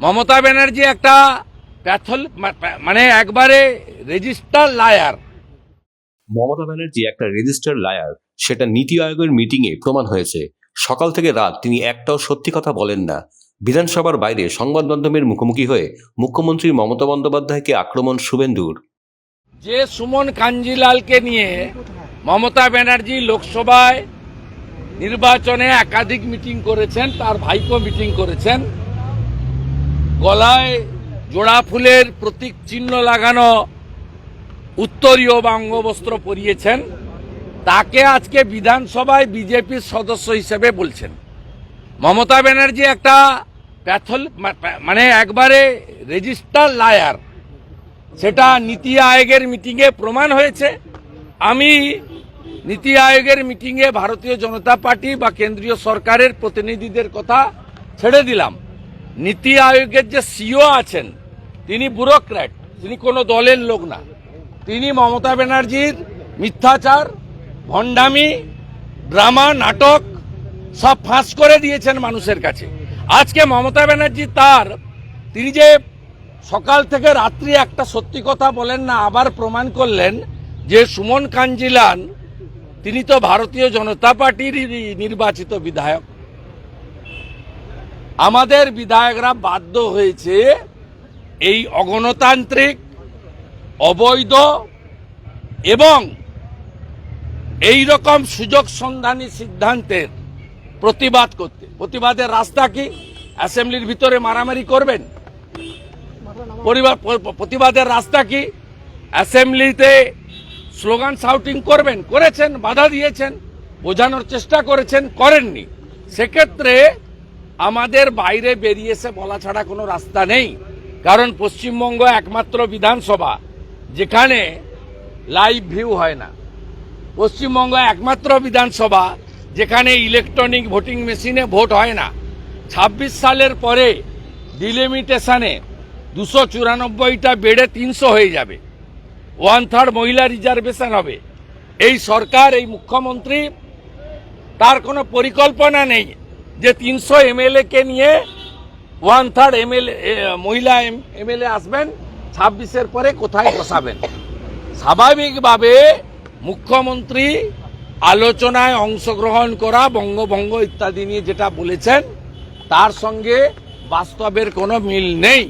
মমতা ব্যানার্জি একটা প্যাথল মানে একবারে রেজিস্টার লায়ার মমতা ব্যানার্জি একটা রেজিস্টার লায়ার সেটা নীতি আয়োগের মিটিংয়ে প্রমাণ হয়েছে। সকাল থেকে রাত তিনি একটাও সত্যি কথা বলেন না। বিধানসভার বাইরে সংবাদ মাধ্যমের মুখোমুখি হয়ে মুখ্যমন্ত্রী মমতা বন্দ্যোপাধ্যায়কে আক্রমণ শুভেন্দুর। যে সুমন কাঞ্জিলালকে নিয়ে মমতা ব্যানার্জি লোকসভায় নির্বাচনে একাধিক মিটিং করেছেন তার ভাইপো মিটিং করেছেন গলায় জোড়া ফুলের প্রতীক চিহ্ন লাগানো উত্তরীয় বা অঙ্গবস্ত্র পরিয়েছেন, তাকে আজকে বিধানসভায় বিজেপির সদস্য হিসেবে বলছেন। মমতা ব্যানার্জি একটা প্যাথল মানে একবারে রেজিস্টার লায়ার। সেটা নীতি আয়োগের মিটিংয়ে প্রমাণ হয়েছে। আমি নীতি আয়োগের মিটিংয়ে ভারতীয় জনতা পার্টি বা কেন্দ্রীয় সরকারের প্রতিনিধিদের কথা ছেড়ে দিলাম। নীতি আয়োগের যে সিও আছেন, তিনি ব্যুরোক্র্যাট, তিনি কোনো দলের লোক না। তিনি মমতা ব্যানার্জির মিথ্যাচার, ভণ্ডামি, ড্রামা, নাটক, সব ফাঁস করে দিয়েছেন মানুষের কাছে। আজকে মমতা ব্যানার্জি তার, তিনি যে সকাল থেকে রাত্রি একটা সত্যি কথা বলেন না, আবার প্রমাণ করলেন যে সুমন কাঞ্জিলান, তিনি তো ভারতীয় জনতা পার্টির নির্বাচিত বিধায়ক। আমাদের বিধায়করা বাধ্য হয়েছে এই অগণতান্ত্রিক, অবৈধ এবং এই রকম সুযোগ সন্ধানী সিদ্ধান্তের প্রতিবাদ করতে। প্রতিবাদের রাস্তা কি? অ্যাসেম্বলির ভিতরে মারামারি করবেন? প্রতিবাদের রাস্তা কি? অ্যাসেম্বলিতে স্লোগান শাউটিং করবেন? করেছেন, বাধা দিয়েছেন, বোঝানোর চেষ্টা করেছেন, করেননি। সেক্ষেত্রে আমাদের বাইরে বেরিয়েছে বলা ছাড়া কোনো রাস্তা নেই। কারণ পশ্চিমবঙ্গ একমাত্র বিধানসভা, যেখানে লাইভ ভিউ হয় না। পশ্চিমবঙ্গ একমাত্র বিধানসভা, যেখানে ইলেকট্রনিক ভোটিং মেশিনে ভোট হয় না। ২৬ সালের পরে ডিলিমিটেশনে দুশো চুরানব্বইটা বেড়ে তিনশো হয়ে যাবে। ওয়ান থার্ড মহিলা রিজার্ভেশন হবে। এই সরকার, এই মুখ্যমন্ত্রী, তার কোনো পরিকল্পনা নেই। যে তিনশো এমএলএ কে নিয়ে ওয়ান থার্ড এমএলএ মহিলা এমএলএ আসবেন, ছাব্বিশের পরে কোথায় বসাবেন? স্বাভাবিকভাবে মুখ্যমন্ত্রী আলোচনায় অংশগ্রহণ করা, বঙ্গভঙ্গ ইত্যাদি নিয়ে যেটা বলেছেন, তার সঙ্গে বাস্তবের কোনো মিল নেই।